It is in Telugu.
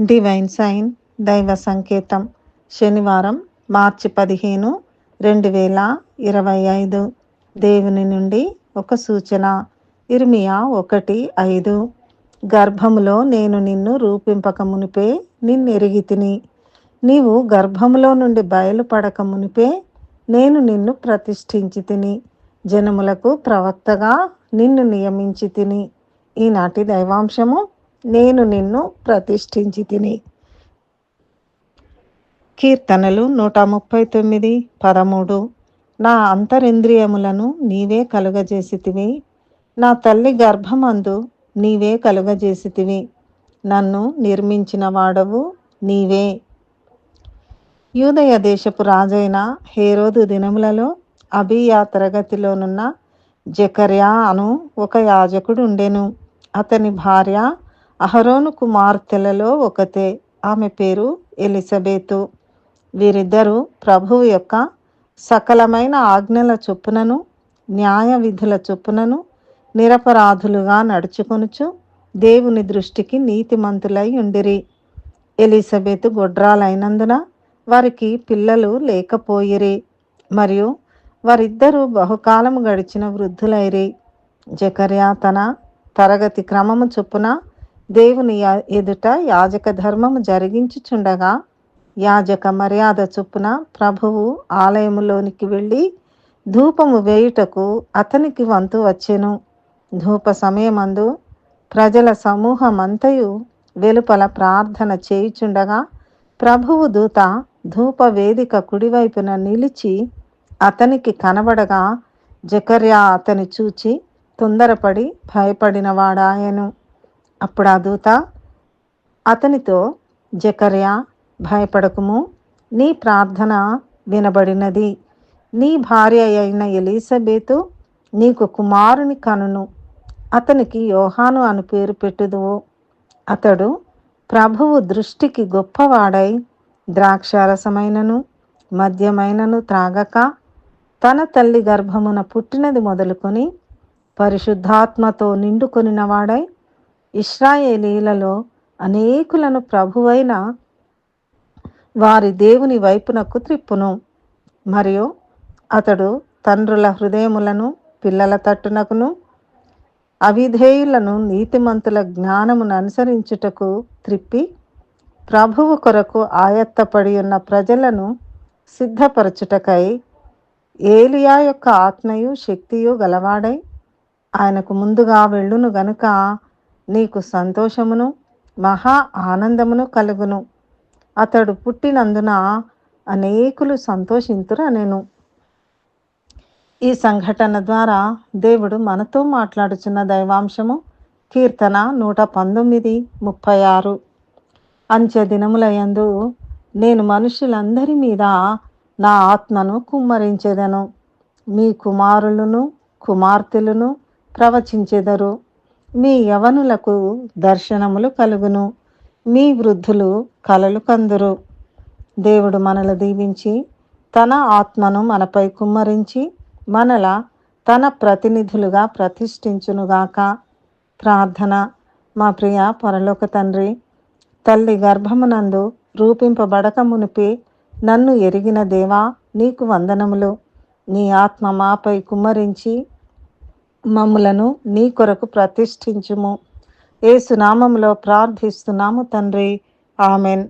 డివైన్ సైన్ దైవ సంకేతం శనివారం మార్చి పదిహేను రెండు వేల ఇరవై ఐదు. దేవుని నుండి ఒక సూచన. ఇర్మియా ఒకటి ఐదు. గర్భములో నేను నిన్ను రూపింపక మునిపే నిన్నెరిగి తిని. నీవు గర్భములో నుండి బయలుపడక మునిపే నేను నిన్ను ప్రతిష్ఠించి తిని. జనములకు ప్రవక్తగా నిన్ను నియమించి తిని. ఈనాటి దైవాంశము నేను నిన్ను ప్రతిష్ఠించి తిని. కీర్తనలు నూట ముప్పై తొమ్మిది పదమూడు. నా అంతరింద్రియములను నీవే కలుగజేసితివి నా తల్లి గర్భమందు నీవే కలుగజేసితివి నన్ను నిర్మించిన వాడవు నీవే. యూదయ దేశపు రాజైన హేరోదు దినములలో అబియా తరగతిలోనున్న జకర్యా అను ఒక యాజకుడు ఉండెను. అతని భార్య అహరోను కుమార్తెలలో ఒకతే. ఆమె పేరు ఎలిజబేతు. వీరిద్దరూ ప్రభువు యొక్క సకలమైన ఆజ్ఞల చొప్పునను న్యాయ విధుల చొప్పునను నిరపరాధులుగా నడుచుకొనుచు దేవుని దృష్టికి నీతిమంతులై ఉండిరి. ఎలిజబెత్ గొడ్రాలైనందున వారికి పిల్లలు లేకపోయిరి. మరియు వారిద్దరూ బహుకాలము గడిచిన వృద్ధులైరి. జకర్యా తన తరగతి క్రమము చొప్పున దేవుని ఎదుట యాజక ధర్మము జరిగించుచుండగా యాజక మర్యాద చొప్పున ప్రభువు ఆలయములోనికి వెళ్ళి ధూపము వేయుటకు అతనికి వంతు వచ్చెను. ధూప సమయమందు ప్రజల సమూహమంతయు వెలుపల ప్రార్థన చేయుచుండగా ప్రభువు దూత ధూప వేదిక కుడివైపున నిలిచి అతనికి కనబడగా జకర్యా అతని చూచి తొందరపడి భయపడినవాడాయను. అప్పుడు ఆ దూత అతనితో జకర్యా భయపడకుము. నీ ప్రార్థన వినబడినది. నీ భార్య అయిన ఎలీసబేతు నీకు కుమారుని కనును. అతనికి యోహాను అని పేరు పెట్టుదువు. అతడు ప్రభువు దృష్టికి గొప్పవాడై ద్రాక్షారసమైనను మద్యమైనను త్రాగక తన తల్లి గర్భమున పుట్టినది మొదలుకొని పరిశుద్ధాత్మతో నిండుకొనినవాడై ఇస్రాయేలీలలో అనేకులను ప్రభువైన వారి దేవుని వైపునకు త్రిప్పును. మరియు అతడు తండ్రుల హృదయములను పిల్లల తట్టునకును అవిధేయులను నీతిమంతుల జ్ఞానమును అనుసరించుటకు త్రిప్పి ప్రభువు కొరకు ఆయత్తపడి ఉన్న ప్రజలను సిద్ధపరచుటకై ఏలియా యొక్క ఆత్మయు శక్తియు గలవాడై ఆయనకు ముందుగా వెళ్ళును గనుక నీకు సంతోషమును మహా ఆనందమును కలుగును. అతడు పుట్టినందున అనేకులు సంతోషింతురు నేను. ఈ సంఘటన ద్వారా దేవుడు మనతో మాట్లాడుచున్న దైవాంశము కీర్తన నూట పంతొమ్మిది ముప్పై ఆరు. అంత్య దినములయందు నేను మనుషులందరి మీద నా ఆత్మను కుమ్మరించెదను. మీ కుమారులను కుమార్తెలను ప్రవచించెదరు. మీ యవనులకు దర్శనములు కలుగును. మీ వృద్ధులు కలలు కందురు. దేవుడు మనల దీవించి తన ఆత్మను మనపై కుమ్మరించి మనల తన ప్రతినిధులుగా ప్రతిష్ఠించునుగాక ప్రార్థన. మా ప్రియ పరలోక తండ్రి తల్లి గర్భమునందు రూపింపబడక మునిపి నన్ను ఎరిగిన దేవా నీకు వందనములు. నీ ఆత్మ మాపై కుమ్మరించి మమ్ములను నీ కొరకు ప్రతిష్ఠించుము. ఏసునామంలో ప్రార్థిస్తున్నాము తండ్రి. ఆమెన్.